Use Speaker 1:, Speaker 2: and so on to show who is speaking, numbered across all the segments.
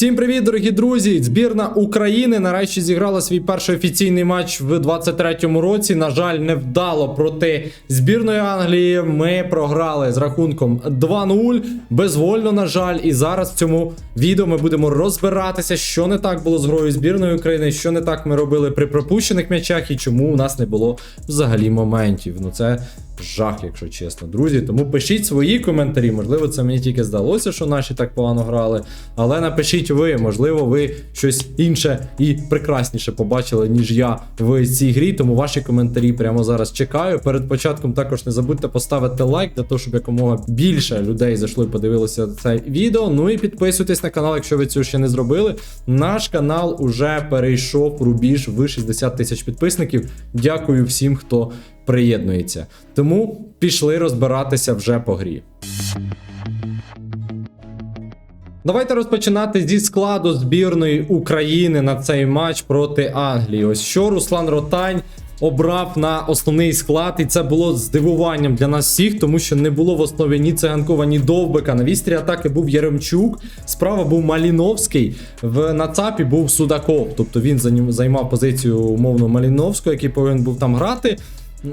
Speaker 1: Всім привіт, дорогі друзі! Збірна України нарешті зіграла свій перший офіційний матч в 23-му році. На жаль, невдало проти збірної Англії. Ми програли з рахунком 2-0. Безвольно, на жаль. І зараз в цьому відео ми будемо розбиратися, що не так було з грою збірної України, що не так ми робили при пропущених м'ячах і чому у нас не було взагалі моментів. Ну це жах, якщо чесно, друзі. Тому пишіть свої коментарі. Можливо, це мені тільки здалося, що наші так погано грали. Але напишіть ви, можливо, ви щось інше і прекрасніше побачили, ніж я в цій грі. Тому ваші коментарі прямо зараз чекаю. Перед початком також не забудьте поставити лайк для того, щоб якомога більше людей зайшло і подивилося це відео. Ну і підписуйтесь на канал, якщо ви цього ще не зробили. Наш канал уже перейшов рубіж в 60 тисяч підписників. Дякую всім, хто приєднується. Тому пішли розбиратися вже по грі. Давайте розпочинати зі складу збірної України на цей матч проти Англії. Ось що Руслан Ротань обрав на основний склад, і це було здивуванням для нас всіх, тому що не було в основі ні циганкова, ні довбика. На вістрі атаки був Яремчук, справа був Маліновський. В нацапі був Судаков. Тобто він займав позицію умовно Маліновського, який повинен був там грати.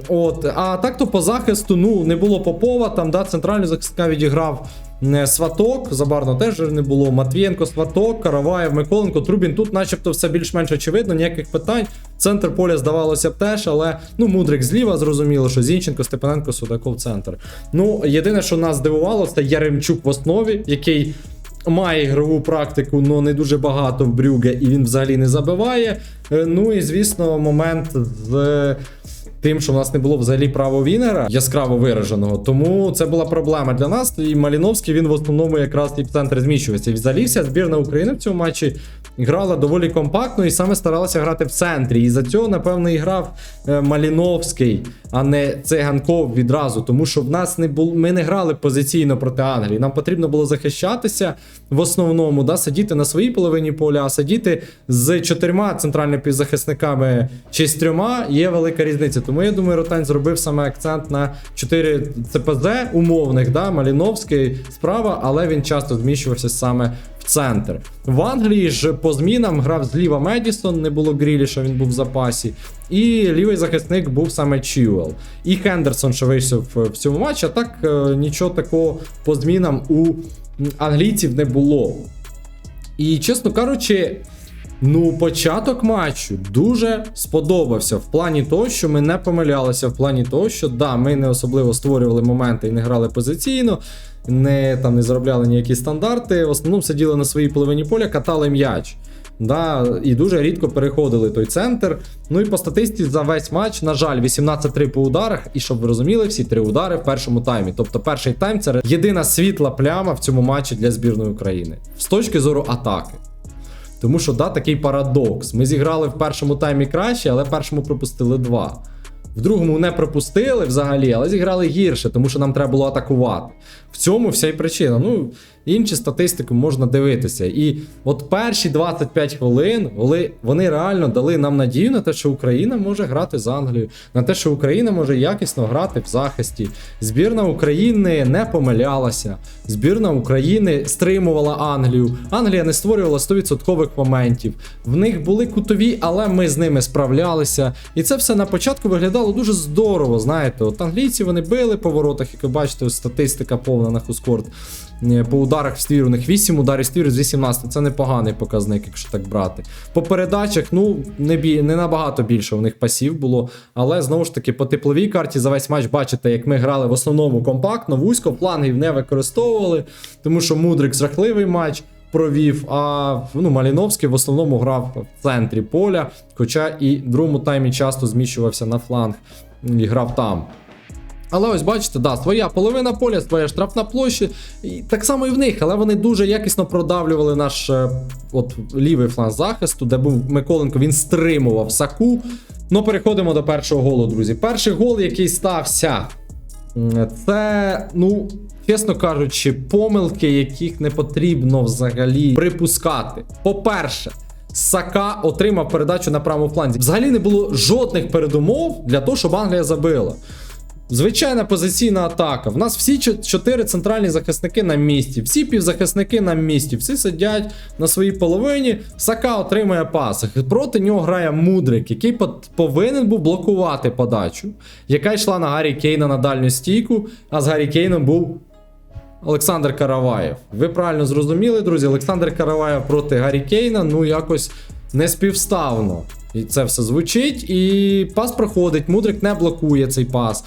Speaker 1: От, а так то по захисту ну не було Попова, там да, центральний захисника відіграв Сваток, Забарно теж не було. Матвієнко, Сваток, Караваєв, Миколенко, Трубін. Тут, начебто, все більш-менш очевидно, ніяких питань. Центр поля здавалося б теж, але ну Мудрик зліва зрозуміло, що Зінченко, Степаненко, Судаков центр. Ну, єдине, що нас здивувало, це Яремчук в основі, який. Має ігрову практику, але не дуже багато в Брюге, і він взагалі не забиває. Е, Ну і звісно, момент з тим, що в нас не було взагалі право Вінера яскраво вираженого. Тому це була проблема для нас. І Маліновський він в основному якраз і в центр зміщувався. І взагалі вся збірна України в цьому матчі грала доволі компактно і саме старалася грати в центрі. І за цього, напевно, і грав е, Маліновський, а не Циганков відразу. Тому що в нас не було, ми не грали позиційно проти Англії. Нам потрібно було захищатися в основному, да, сидіти на своїй половині поля, а сидіти з чотирма центральними півзахисниками чи з трьома є велика різниця. Тому я думаю, Ротань зробив саме акцент на 4 ЦПЗ умовних, да, Маліновський справа, але він часто зміщувався саме центр. В Англії ж по змінам грав зліва Медісон, не було Гріліша, він був в запасі. І лівий захисник був саме Чіуел. І Хендерсон, що вийшов в цьому матчі, а так е, нічого такого по змінам у англійців не було. І чесно кажучи, ну, початок матчу дуже сподобався в плані того, що ми не помилялися, в плані того, що да, ми не особливо створювали моменти і не грали позиційно, не там не заробляли ніякі стандарти. В основному сиділи на своїй половині поля, катали м'яч. Да, і дуже рідко переходили той центр. Ну і по статистиці за весь матч, на жаль, 18-3 по ударах. І щоб ви розуміли, всі три удари в першому таймі. Тобто перший тайм це єдина світла пляма в цьому матчі для збірної України з точки зору атаки. Тому що да, такий парадокс. Ми зіграли в першому таймі краще, але в першому пропустили два. В другому не пропустили взагалі, але зіграли гірше, тому що нам треба було атакувати. В цьому вся й причина. Ну, інші статистику можна дивитися. І от перші 25 хвилин вони, реально дали нам надію на те, що Україна може грати з Англією, на те, що Україна може якісно грати в захисті. Збірна України не помилялася. Збірна України стримувала Англію. Англія не створювала 100% моментів. В них були кутові, але ми з ними справлялися. І це все на початку виглядало дуже здорово. Знаєте, от англійці вони били по воротах, як ви бачите, статистика повна на Хускорт. Е, По ударах в них 8 ударів ствір з 18. Це непоганий показник, якщо так брати. По передачах, ну, не, бі... не набагато більше у них пасів було. Але знову ж таки, по тепловій карті за весь матч бачите, як ми грали в основному компактно, вузько, флангів не використовували, тому що Мудрик жахливий матч. Провів, а ну, Маліновський в основному грав в центрі поля, хоча і в другому таймі часто зміщувався на фланг і грав там. Але ось бачите, да, своя половина поля, своя штрафна площа. І так само і в них, але вони дуже якісно продавлювали наш е, от, лівий фланг захисту, де був Миколенко, він стримував саку. Ну, переходимо до першого голу, друзі. Перший гол, який стався, це, ну, чесно кажучи, помилки, яких не потрібно взагалі припускати. По-перше, Сака отримав передачу на правому фланзі. Взагалі не було жодних передумов для того, щоб Англія забила. Звичайна позиційна атака. В нас всі чотири центральні захисники на місці, всі півзахисники на місці, всі сидять на своїй половині. Сака отримує пас. Проти нього грає Мудрик, який повинен був блокувати подачу, яка йшла на Гаррі Кейна на дальню стійку, а з Гаррі Кейном був Олександр Караваєв. Ви правильно зрозуміли, друзі. Олександр Караваєв проти Гаррі Кейна, ну якось не співставно. І це все звучить, і пас проходить. Мудрик не блокує цей пас,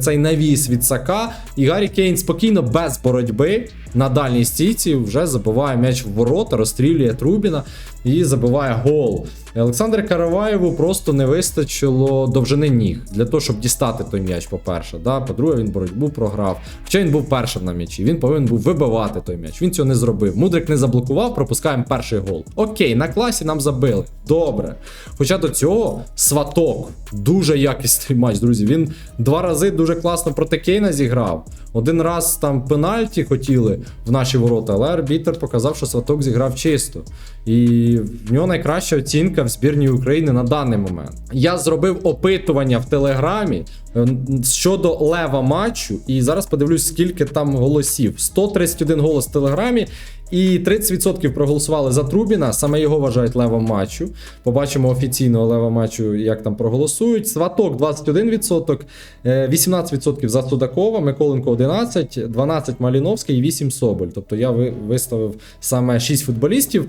Speaker 1: цей навіс від Сака. І Гаррі Кейн спокійно, без боротьби на дальній стійці вже забиває м'яч в ворота, розстрілює Трубіна і забиває гол. І Олександр Караваєву просто не вистачило довжини ніг для того, щоб дістати той м'яч, по-перше. Да? По-друге, він боротьбу програв. Хоча він був першим на м'ячі, він повинен був вибивати той м'яч. Він цього не зробив. Мудрик не заблокував, пропускаємо перший гол. Окей, на класі нам забили. Добре. Хоча до цього сваток. Дуже якісний матч, друзі. Він два рази дуже класно проти Кейна зіграв. Один раз там пенальті хотіли в наші ворота, але арбітер показав, що сваток зіграв чисто. І в нього найкраща оцінка в збірній України на даний момент. Я зробив опитування в Телеграмі е, щодо лева матчу, і зараз подивлюсь, скільки там голосів. 131 голос в Телеграмі. І 30% проголосували за Трубіна, саме його вважають левом матчу. Побачимо офіційного лева матчу, як там проголосують. Сваток 21%, е, 18% за Судакова, Миколенко 11, 12 Маліновський і 8 Соболь. Тобто я ви- виставив саме 6 футболістів.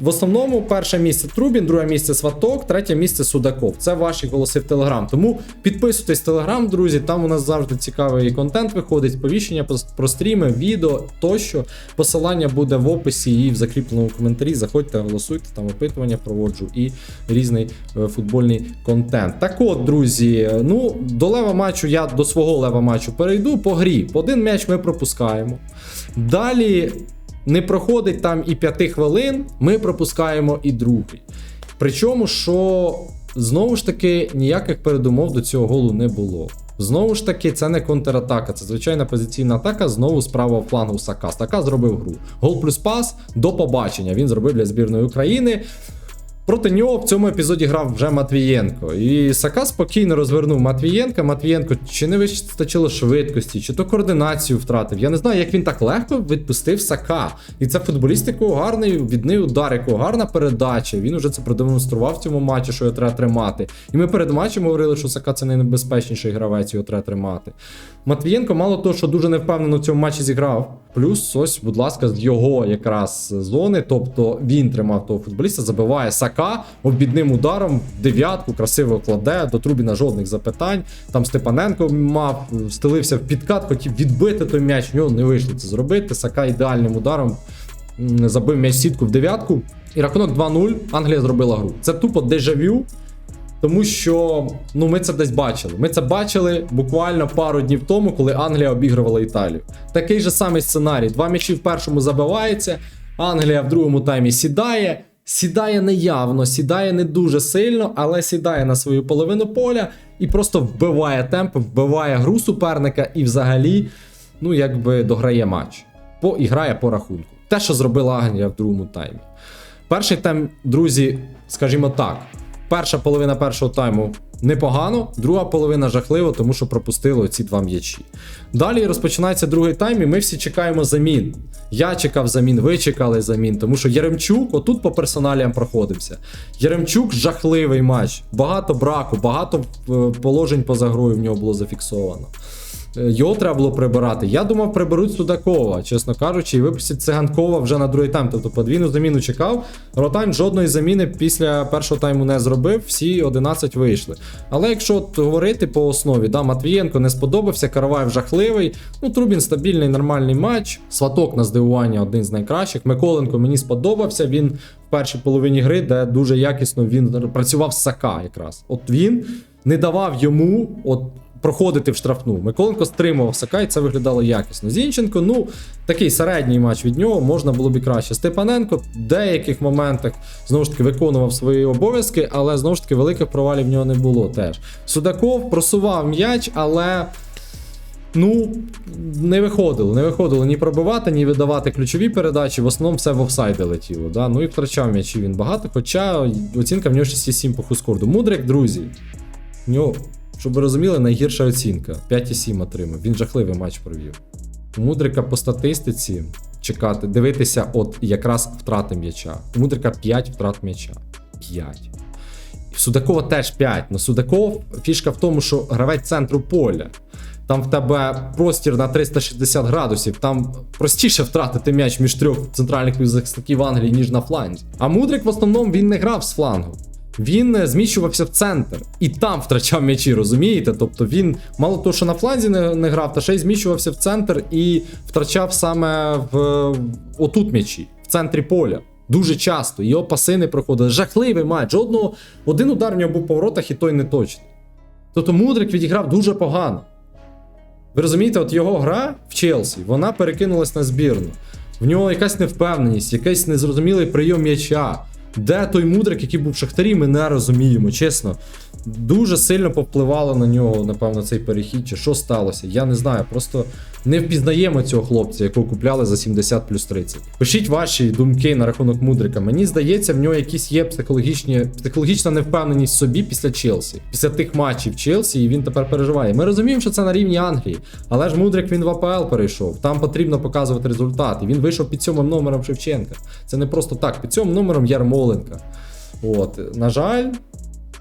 Speaker 1: В основному перше місце Трубін, друге місце Сваток, третє місце Судаков. Це ваші голоси в Телеграм. Тому підписуйтесь в Телеграм, друзі. Там у нас завжди цікавий контент виходить, сповіщення про- стріми, відео тощо. Посилання буде в описі і в закріпленому коментарі. Заходьте, голосуйте, там опитування проводжу і різний е, футбольний контент. Так от, друзі, ну до лева матчу я до свого лева матчу перейду по грі. Один м'яч ми пропускаємо. Далі не проходить там і 5 хвилин, ми пропускаємо і другий. Причому, що знову ж таки ніяких передумов до цього голу не було. Знову ж таки, це не контратака, це звичайна позиційна атака. Знову з правого флангу Сака. Сака зробив гру. Гол плюс пас до побачення. Він зробив для збірної України. Проти нього в цьому епізоді грав вже Матвієнко. І Сака спокійно розвернув Матвієнка. Матвієнко чи не вистачило швидкості, чи то координацію втратив. Я не знаю, як він так легко відпустив Сака. І це футболіст, якого гарний відний удар, якого гарна передача. Він уже це продемонстрував в цьому матчі, що його треба тримати. І ми перед матчем говорили, що Сака це найнебезпечніший гравець, його треба тримати. Матвієнко, мало того, що дуже невпевнено в цьому матчі зіграв. Плюс, ось, будь ласка, з його якраз зони, тобто він тримав того футболіста, забиває Сака обідним ударом, дев'ятку, красиво кладе, до Трубіна жодних запитань. Там Степаненко мав, стелився в підкат, хотів відбити той м'яч, в нього не вийшло це зробити. Сака ідеальним ударом забив м'яч сітку в дев'ятку. І рахунок 2-0. Англія зробила гру. Це тупо дежавю. Тому що ну ми це десь бачили. Ми це бачили буквально пару днів тому, коли Англія обігрувала Італію. Такий же самий сценарій. Два м'ячі в першому забиваються, Англія в другому таймі сідає. Сідає неявно, сідає не дуже сильно, але сідає на свою половину поля і просто вбиває темп, вбиває гру суперника і взагалі, ну якби дограє матч. По, і грає по рахунку. Те, що зробила Англія в другому таймі. Перший тайм, друзі, скажімо так, перша половина першого тайму непогано, друга половина жахливо, тому що пропустили ці два м'ячі. Далі розпочинається другий тайм, і ми всі чекаємо замін. Я чекав замін, ви чекали замін, тому що Яремчук, отут по персоналіям проходився. Яремчук жахливий матч. Багато браку, багато е, положень поза грою в нього було зафіксовано. Його треба було прибирати. Я думав, приберуть Судакова, чесно кажучи, і випустять циганкова вже на другий тайм. Тобто подвійну заміну чекав. Ротань жодної заміни після першого тайму не зробив, всі 11 вийшли. Але якщо от говорити по основі, да, Матвієнко не сподобався, Караваєв жахливий. Ну, Трубін стабільний, нормальний матч. Сваток на здивування один з найкращих. Миколенко мені сподобався. Він в першій половині гри, де дуже якісно він працював з Сака якраз. От він не давав йому. от проходити в штрафну. Миколенко стримував Сака, і це виглядало якісно. Зінченко, ну, такий середній матч від нього, можна було б краще. Степаненко в деяких моментах знову ж таки виконував свої обов'язки, але знову ж таки великих провалів в нього не було теж. Судаков просував м'яч, але. Ну, не виходило, не виходило ні пробивати, ні видавати ключові передачі. В основному все в офсайди летіло. Да? Ну і втрачав м'ячі він багато, хоча оцінка в нього 6,7 по хускорду. Мудрик, друзі. В нього Щоб ви розуміли, найгірша оцінка. 5,7 отримав. Він жахливий матч провів. У Мудрика по статистиці чекати, дивитися, от якраз втрати м'яча. У Мудрика 5 втрат м'яча. 5. В Судакова теж 5. Но Судаков фішка в тому, що гравець центру поля. Там в тебе простір на 360 градусів, там простіше втратити м'яч між трьох центральних півзахисників Англії, ніж на фланзі. А Мудрик в основному він не грав з флангу. Він е, зміщувався в центр і там втрачав м'ячі, розумієте? Тобто він мало того, що на фланзі не, не грав, та ще й зміщувався в центр і втрачав саме в отут м'ячі, в центрі поля. Дуже часто. Його паси не проходили. Жахливий матч. Жодного один удар в нього був по воротах, і той не точний. Тобто Мудрик відіграв дуже погано. Ви розумієте, от його гра в Челсі, вона перекинулась на збірну. В нього якась невпевненість, якийсь незрозумілий прийом м'яча. Де той мудрик, який був в Шахтарі, ми не розуміємо, чесно. Дуже сильно повпливало на нього, напевно, цей перехід, чи що сталося. Я не знаю. Просто не впізнаємо цього хлопця, якого купляли за 70 плюс 30. Пишіть ваші думки на рахунок мудрика. Мені здається, в нього якісь є психологічні, психологічна невпевненість собі після Челсі, після тих матчів Челсі, і він тепер переживає. Ми розуміємо, що це на рівні Англії, але ж мудрик він в АПЛ перейшов. Там потрібно показувати результати. Він вийшов під сьомим номером Шевченка. Це не просто так. Під сьомим номером Ярмоленка. От, на жаль.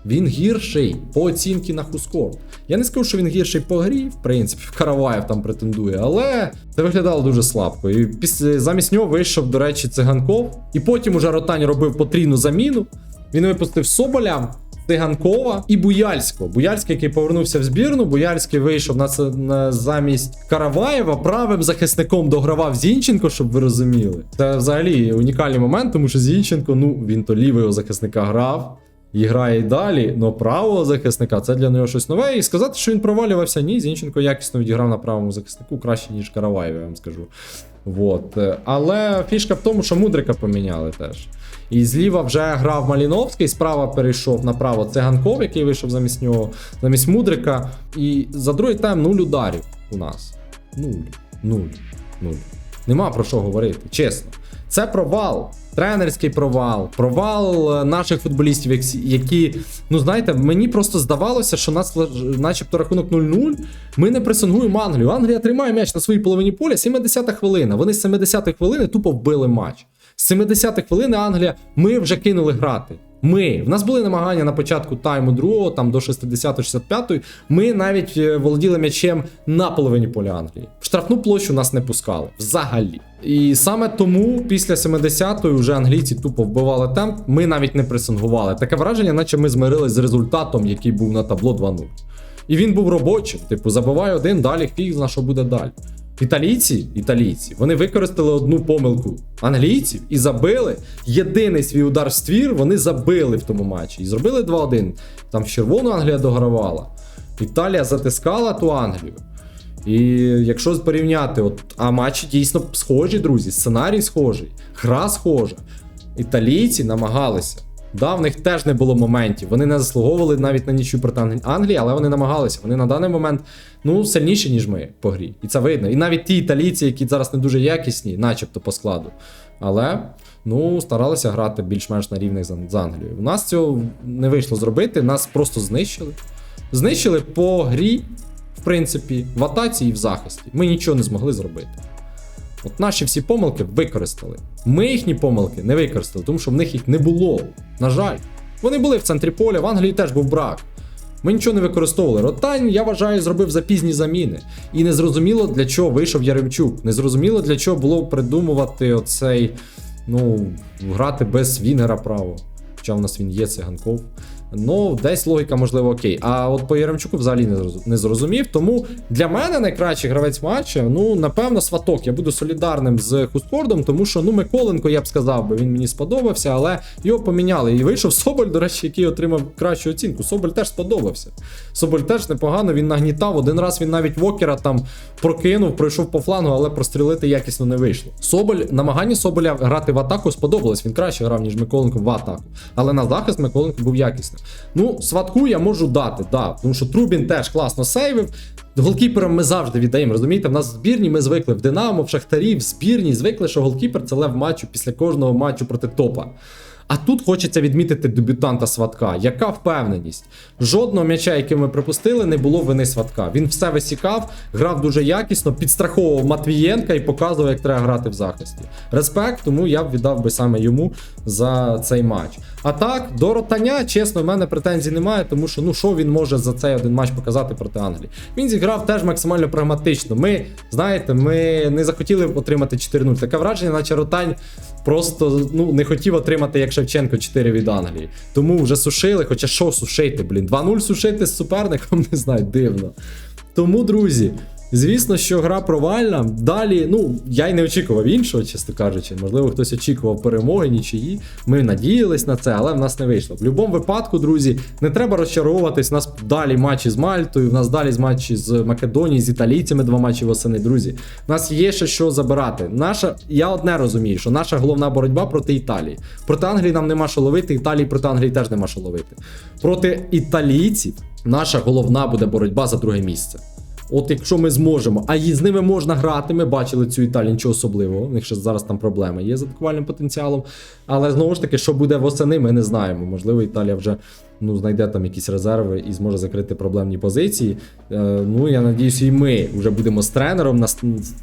Speaker 1: Він гірший по оцінці на Хускор. Я не скажу, що він гірший по грі, в принципі, в Караваєв там претендує, але це виглядало дуже слабко. І після замість нього вийшов, до речі, циганков. І потім уже Ротань робив потрійну заміну. Він випустив Соболя, Циганкова і Буяльського. Буяльський, який повернувся в збірну. Буяльський вийшов на, на замість Караваєва. Правим захисником догравав Зінченко, щоб ви розуміли. Це взагалі унікальний момент, тому що Зінченко, ну він то лівого захисника грав. І грає далі, але правого захисника це для нього щось нове. І сказати, що він провалювався, ні, Зінченко якісно відіграв на правому захиснику краще, ніж Караваєв, я вам скажу. Вот. Е, Але фішка в тому, що Мудрика поміняли теж. І зліва вже грав Маліновський, справа перейшов направо Циганков, який вийшов замість нього, замість Мудрика. І за другий тайм нуль ударів у нас. Нуль. Нуль. Нуль. Нема про що говорити, чесно. Це провал, тренерський провал, провал е, наших футболістів, які, ну знаєте, мені просто здавалося, що нас, начебто, рахунок 0-0. Ми не пресингуємо Англію. Англія тримає м'яч на своїй половині поля, 70-та хвилина. Вони з 70-ї хвилини тупо вбили матч. З 70-ї хвилини Англія, ми вже кинули грати. Ми. В нас були намагання на початку тайму другого, там до 60-65. Ми навіть е, володіли м'ячем на половині поля Англії. В штрафну площу нас не пускали взагалі. І саме тому після 70-ї вже англійці тупо вбивали темп. Ми навіть не пресингували. Таке враження, наче ми змирились з результатом, який був на табло 2-0. І він був робочим. Типу, забивай один, далі фіг зна, що буде далі. Італійці, італійці, вони використали одну помилку англійців і забили єдиний свій удар в ствір. Вони забили в тому матчі і зробили 2-1. Там червону Англія догравала. Італія затискала ту Англію. І якщо порівняти, от, а матчі дійсно схожі, друзі, сценарій схожий, гра схожа. Італійці намагалися. Да, в них теж не було моментів. Вони не заслуговували навіть на нічю проти Англії, але вони намагалися. Вони на даний момент ну, сильніші, ніж ми по грі. І це видно. І навіть ті італійці, які зараз не дуже якісні, начебто по складу. Але ну, старалися грати більш-менш на рівних з Англією. У нас цього не вийшло зробити, нас просто знищили. Знищили по грі, в принципі, в атаці і в захисті. Ми нічого не змогли зробити. От наші всі помилки використали. Ми їхні помилки не використали, тому що в них їх не було. На жаль. Вони були в центрі поля, в Англії теж був брак. Ми нічого не використовували. Ротань, я вважаю, зробив запізні заміни. І незрозуміло, для чого вийшов Яремчук. Незрозуміло, для чого було придумувати оцей, ну, грати без Вінгера право. Хоча в нас він є, циганков. Ну, десь логіка, можливо, окей. А от по Яремчуку взагалі не зрозумів. Тому для мене найкращий гравець матча, ну, напевно, сваток. Я буду солідарним з Хускордом, тому що ну, Миколенко, я б сказав, би, він мені сподобався, але його поміняли. І вийшов Соболь, до речі, який отримав кращу оцінку. Соболь теж сподобався. Соболь теж непогано, він нагнітав. Один раз він навіть Вокера там прокинув, пройшов по флангу, але прострілити якісно не вийшло. Соболь, намагання Соболя грати в атаку сподобалось. Він краще грав, ніж Миколенко в атаку. Але на захист Миколенко був якісним. Ну, сватку я можу дати, да, тому що Трубін теж класно сейвив. Голкіперам ми завжди віддаємо. Розумієте, в нас в збірні ми звикли в Динамо, в Шахтарі, в збірні звикли, що голкіпер це лев матчу після кожного матчу проти топа. А тут хочеться відмітити дебютанта Сватка. Яка впевненість? Жодного м'яча, який ми припустили, не було вини Сватка. Він все висікав, грав дуже якісно, підстраховував Матвієнка і показував, як треба грати в захисті. Респект, тому я б віддав би саме йому за цей матч. А так, до ротання, чесно, в мене претензій немає, тому що ну що він може за цей один матч показати проти Англії. Він зіграв теж максимально прагматично. Ми, знаєте, ми не захотіли отримати 4-0. Таке враження, наче ротань просто ну, не хотів отримати, як Шевченко, 4 від Англії. Тому вже сушили, хоча що сушити, блін. 2-0 сушити з суперником, не знаю, дивно. Тому, друзі. Звісно, що гра провальна. Далі, ну я й не очікував іншого, чесно кажучи. Можливо, хтось очікував перемоги, нічиї. Ми надіялись на це, але в нас не вийшло. В будь-якому випадку, друзі, не треба розчаровуватись. У нас далі матчі з Мальтою, в нас далі матчі з Македонією, з італійцями два матчі восени. Друзі, у нас є ще що забирати. Наша, я одне розумію, що наша головна боротьба проти Італії. Проти Англії нам нема що ловити, Італії проти Англії теж нема що ловити. Проти італійців наша головна буде боротьба за друге місце. От якщо ми зможемо, а з ними можна грати, ми бачили цю Італію, нічого особливого. У них ще зараз там проблеми є з атакувальним потенціалом. Але знову ж таки, що буде восени, ми не знаємо. Можливо, Італія вже ну, знайде там якісь резерви і зможе закрити проблемні позиції. Е, ну, я надіюся, і ми вже будемо з тренером, нас,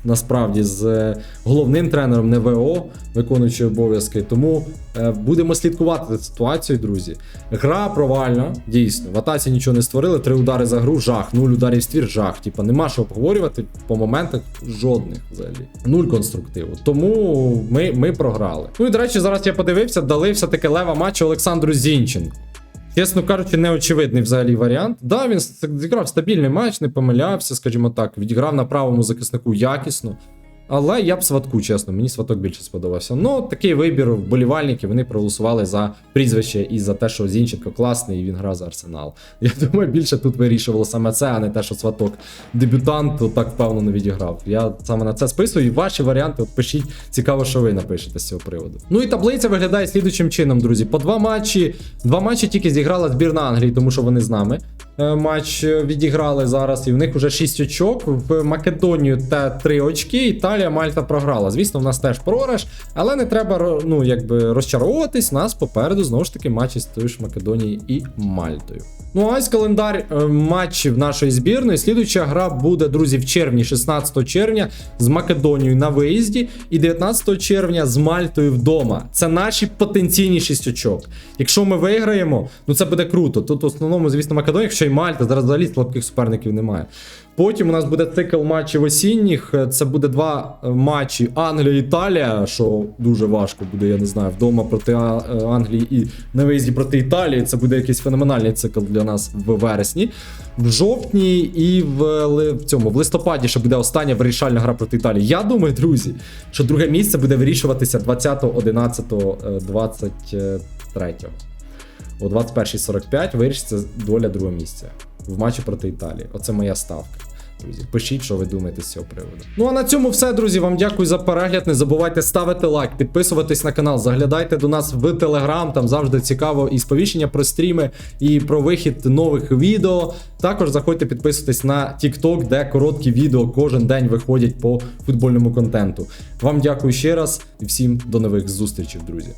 Speaker 1: насправді з е, головним тренером НВО, виконуючи обов'язки. Тому е, будемо слідкувати за ситуацією, друзі. Гра провальна, дійсно. В атаці нічого не створили, три удари за гру, жах, нуль ударів ствір, жах. Типа нема що обговорювати по моментах жодних взагалі. Нуль конструктиву. Тому ми, ми програли. Ну і до речі, зараз я подивився, дали все-таки лева матчу Олександру Зінченку. Чесно кажучи, неочевидний взагалі варіант. Да, він зіграв стабільний матч, не помилявся, скажімо так, відіграв на правому захиснику якісно. Але я б сватку, чесно, мені сваток більше сподобався. Ну, такий вибір вболівальників, вони проголосували за прізвище і за те, що Зінченко класний і він грав за арсенал. Я думаю, більше тут вирішувало саме це, а не те, що сваток дебютант так певно не відіграв. Я саме на це списую. І ваші варіанти, пишіть, цікаво, що ви напишете з цього приводу. Ну і таблиця виглядає слідучим чином, друзі. По два матчі. Два матчі тільки зіграла збірна Англії, тому що вони з нами. Е, Матч е, відіграли зараз, і в них вже 6 очок. В Македонію та 3 очки. Італія, Мальта програла. Звісно, в нас теж програш, але не треба ну, якби розчаровуватись. Нас попереду знову ж таки матчі з тою ж Македонією і Мальтою. Ну а ось календар е, матчів нашої збірної. Слідуюча гра буде, друзі, в червні, 16 червня, з Македонією на виїзді, і 19 червня з Мальтою вдома. Це наші потенційні 6 очок. Якщо ми виграємо, ну це буде круто. Тут в основному, звісно, Македонія, й Мальта, зараз взагалі слабких суперників немає. Потім у нас буде цикл матчів осінніх. Це буде два е, матчі Англія-Італія, що дуже важко буде, я не знаю, вдома проти е, Англії і на виїзді проти Італії. Це буде якийсь феноменальний цикл для нас в вересні. В жовтні і в, в цьому в листопаді ще буде остання вирішальна гра проти Італії. Я думаю, друзі, що друге місце буде вирішуватися 20, 11, 23. О 21.45 вирішиться доля другого місця в матчі проти Італії. Оце моя ставка. Друзі, пишіть, що ви думаєте з цього приводу. Ну а на цьому все, друзі. Вам дякую за перегляд. Не забувайте ставити лайк, підписуватись на канал, заглядайте до нас в Телеграм. Там завжди цікаво і сповіщення про стріми, і про вихід нових відео. Також заходьте підписуватись на TikTok, де короткі відео кожен день виходять по футбольному контенту. Вам дякую ще раз і всім до нових зустрічей, друзі.